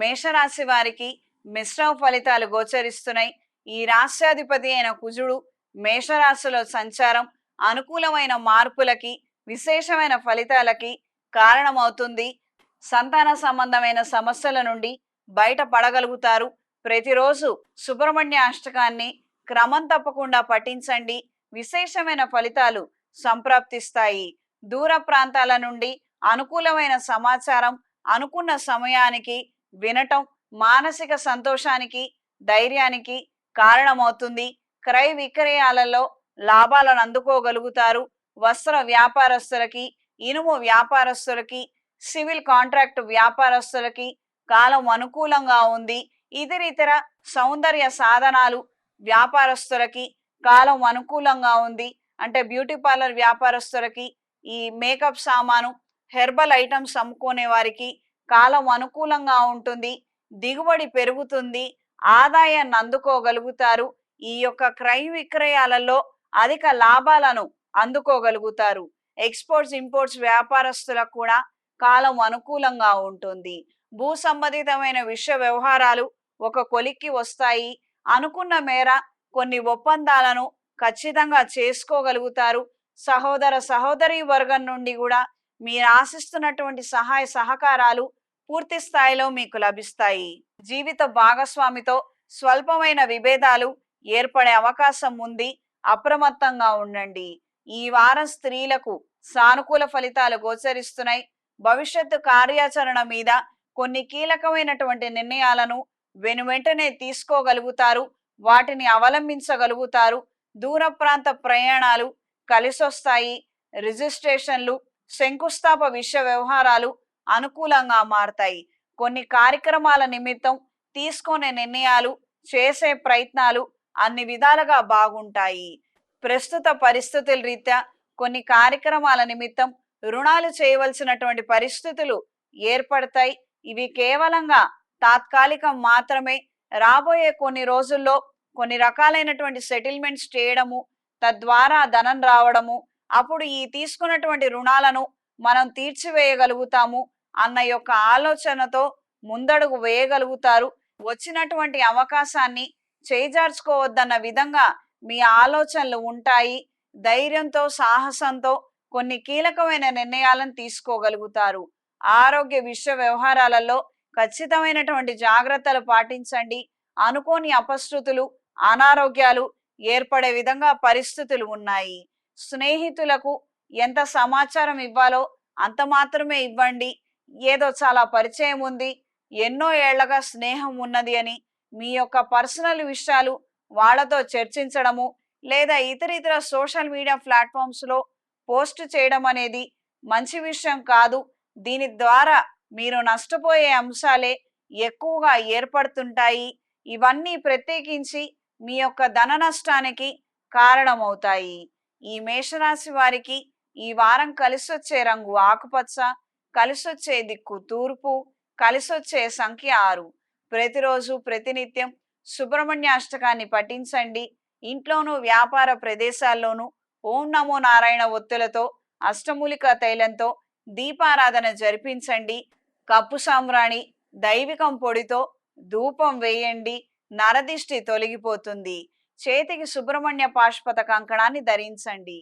మేషరాశి వారికి మిశ్రమ ఫలితాలు గోచరిస్తున్నాయి. ఈ రాష్ట్రాధిపతి అయిన కుజుడు మేషరాశిలో సంచారం అనుకూలమైన మార్పులకి విశేషమైన ఫలితాలకి కారణమవుతుంది. సంతాన సంబంధమైన సమస్యల నుండి బయట పడగలుగుతారు ప్రతిరోజు సుబ్రహ్మణ్య అష్టకాన్ని క్రమం తప్పకుండా పఠించండి. విశేషమైన ఫలితాలు సంప్రాప్తిస్తాయి. దూర ప్రాంతాల నుండి అనుకూలమైన సమాచారం అనుకున్న సమయానికి వినటం మానసిక సంతోషానికి ధైర్యానికి కారణమవుతుంది. క్రయ విక్రయాలలో లాభాలను అందుకోగలుగుతారు. వస్త్ర వ్యాపారస్తులకి ఇనుము వ్యాపారస్తులకి సివిల్ కాంట్రాక్ట్ వ్యాపారస్తులకి కాలం అనుకూలంగా ఉంది. ఇతరితర సౌందర్య సాధనాలు వ్యాపారస్తులకి కాలం అనుకూలంగా ఉంది. అంటే బ్యూటీ పార్లర్ వ్యాపారస్తులకి ఈ మేకప్ సామాను హెర్బల్ ఐటమ్స్ అమ్ముకునే వారికి కాలం అనుకూలంగా ఉంటుంది దిగుబడి పెరుగుతుంది ఆదాయాన్ని అందుకోగలుగుతారు. ఈ యొక్క క్రయ విక్రయాలలో అధిక లాభాలను అందుకోగలుగుతారు. ఎక్స్పోర్ట్స్ ఇంపోర్ట్స్ వ్యాపారస్తులకు కూడా కాలం అనుకూలంగా ఉంటుంది. భూ సంబంధితమైన విషయ వ్యవహారాలు ఒక కొలిక్కి వస్తాయి. అనుకున్న మేర కొన్ని ఒప్పందాలను ఖచ్చితంగా చేసుకోగలుగుతారు. సహోదర సహోదరి వర్గం నుండి కూడా మీరు ఆశిస్తున్నటువంటి సహాయ సహకారాలు పూర్తి స్థాయిలో మీకు లభిస్తాయి. జీవిత భాగస్వామితో స్వల్పమైన విభేదాలు ఏర్పడే అవకాశం ఉంది. అప్రమత్తంగా ఉండండి. ఈ వారం స్త్రీలకు సానుకూల ఫలితాలు గోచరిస్తున్నాయి. భవిష్యత్తు కార్యాచరణ మీద కొన్ని కీలకమైనటువంటి నిర్ణయాలను వెనువెంటనే తీసుకోగలుగుతారు. వాటిని అవలంబించగలుగుతారు. దూర ప్రాంత ప్రయాణాలు కలిసొస్తాయి. రిజిస్ట్రేషన్లు శంకుస్థాప విషయ వ్యవహారాలు అనుకూలంగా మారతాయి. కొన్ని కార్యక్రమాల నిమిత్తం తీసుకునే నిర్ణయాలు చేసే ప్రయత్నాలు అన్ని విధాలుగా బాగుంటాయి. ప్రస్తుత పరిస్థితుల రీత్యా కొన్ని కార్యక్రమాల నిమిత్తం రుణాలు చేయవలసినటువంటి పరిస్థితులు ఏర్పడతాయి. ఇవి కేవలంగా తాత్కాలికం మాత్రమే. రాబోయే కొన్ని రోజుల్లో కొన్ని రకాలైనటువంటి సెటిల్మెంట్స్ చేయడము తద్వారా ధనం రావడము అప్పుడు ఈ తీసుకున్నటువంటి రుణాలను మనం తీర్చివేయగలుగుతాము అన్న యొక్క ఆలోచనతో ముందడుగు వేయగలుగుతారు. వచ్చినటువంటి అవకాశాన్ని చేజార్చుకోవద్దన్న విధంగా మీ ఆలోచనలు ఉంటాయి. ధైర్యంతో సాహసంతో కొన్ని కీలకమైన నిర్ణయాలను తీసుకోగలుగుతారు. ఆరోగ్య విషయ వ్యవహారాలలో ఖచ్చితమైనటువంటి జాగ్రత్తలు పాటించండి. అనుకోని అపశృతులు అనారోగ్యాలు ఏర్పడే విధంగా పరిస్థితులు ఉన్నాయి. స్నేహితులకు ఎంత సమాచారం ఇవ్వాలో అంత మాత్రమే ఇవ్వండి. ఏదో చాలా పరిచయం ఉంది. ఎన్నో ఏళ్ళగా స్నేహం ఉన్నది అని మీ యొక్క పర్సనల్ విషయాలు వాళ్ళతో చర్చించడము లేదా ఇతర ఇతర సోషల్ మీడియా ప్లాట్ఫామ్స్లో పోస్ట్ చేయడం అనేది మంచి విషయం కాదు. దీని ద్వారా మీరు నష్టపోయే అంశాలే ఎక్కువగా ఏర్పడుతుంటాయి. ఇవన్నీ ప్రత్యేకించి మీ యొక్క ధన నష్టానికి కారణమవుతాయి. ఈ మేషరాశి వారికి ఈ వారం కలిసొచ్చే రంగు ఆకుపచ్చ కలిసొచ్చే దిక్కు తూర్పు కలిసొచ్చే సంఖ్య ఆరు. ప్రతిరోజు ప్రతినిత్యం సుబ్రహ్మణ్య అష్టకాన్ని పఠించండి. ఇంట్లోనూ వ్యాపార ప్రదేశాల్లోనూ ఓం నమో నారాయణ ఒత్తులతో అష్టమూలిక తైలంతో దీపారాధన జరిపించండి. కప్పు సామ్రాణి దైవికం పొడితో ధూపం వేయండి. నరదిష్టి తొలగిపోతుంది. చేతికి సుబ్రహ్మణ్య పాష్పత కంకణాన్ని ధరించండి.